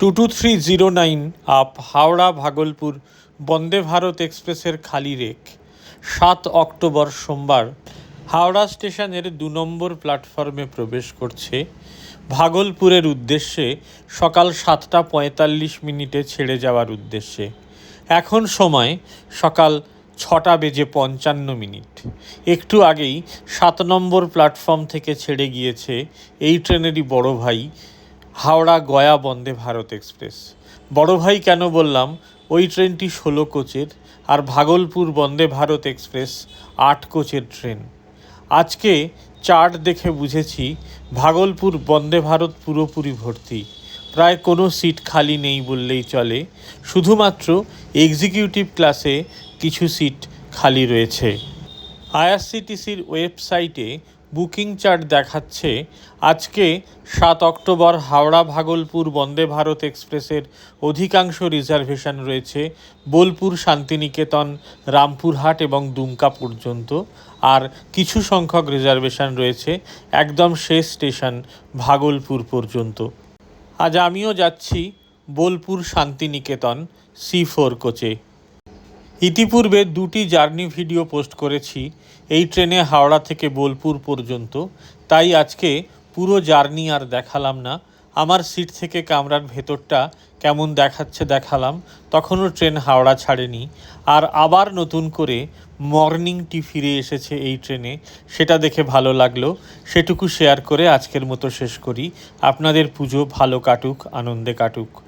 Two two three zero nine up Howrah Bhagalpur Vande Bharat এক্সপ্রেসের খালি rake. সাত October সোমবার হাওড়া স্টেশনের দু নম্বর প্ল্যাটফর্মে প্রবেশ করছে। ভাগলপুরের উদ্দেশ্যে সকাল সাতটা পঁয়তাল্লিশ মিনিটে ছেড়ে যাওয়ার উদ্দেশ্যে। এখন সময় সকাল ছটা বেজে পঞ্চান্ন মিনিট। একটু আগেই সাত নম্বর প্ল্যাটফর্ম থেকে ছেড়ে গিয়েছে এই ট্রেনেরই বড় ভাই হাওড়া গয়া বন্দে ভারত এক্সপ্রেস। বড় ভাই কেন বললাম, ওই ট্রেনটি ষোলো কোচের আর ভাগলপুর বন্দে ভারত এক্সপ্রেস আট কোচের ট্রেন। আজকে চার্ট দেখে বুঝেছি ভাগলপুর বন্দে ভারত পুরোপুরি ভর্তি। প্রায় কোনো সিট খালি নেই বললেই চলে। শুধুমাত্র এক্সিকিউটিভ ক্লাসে কিছু সিট খালি রয়েছে। আইআরসিটিসির ওয়েবসাইটে বুকিং চার্ট দেখাচ্ছে। আজকে সাত অক্টোবর হাওড়া ভাগলপুর বন্দে ভারত এক্সপ্রেসের অধিকাংশ রিজার্ভেশন রয়েছে বোলপুর, শান্তিনিকেতন, রামপুরহাট এবং দুমকা পর্যন্ত। আর কিছু সংখ্যক রিজার্ভেশন রয়েছে একদম শেষ স্টেশন ভাগলপুর পর্যন্ত। আজ আমিও যাচ্ছি বোলপুর, শান্তিনিকেতন, সি ফোর কোচে। ইতিপূর্বে দুটি জার্নি ভিডিও পোস্ট করেছি, এই ট্রেনে হাওড়া থেকে বোলপুর পর্যন্ত। তাই আজকে পুরো জার্নি আর দেখালাম না। আমার সিট থেকে কামরার ভেতরটা কেমন দেখাচ্ছে দেখালাম। তখনও ট্রেন হাওড়া ছাড়েনি। আর আবার নতুন করে মর্নিংটি ফিরে এসেছে এই ট্রেনে। সেটা দেখে ভালো লাগল। সেটুকু শেয়ার করে আজকের মতো শেষ করি। আপনাদের পুজো ভালো কাটুক, আনন্দে কাটুক।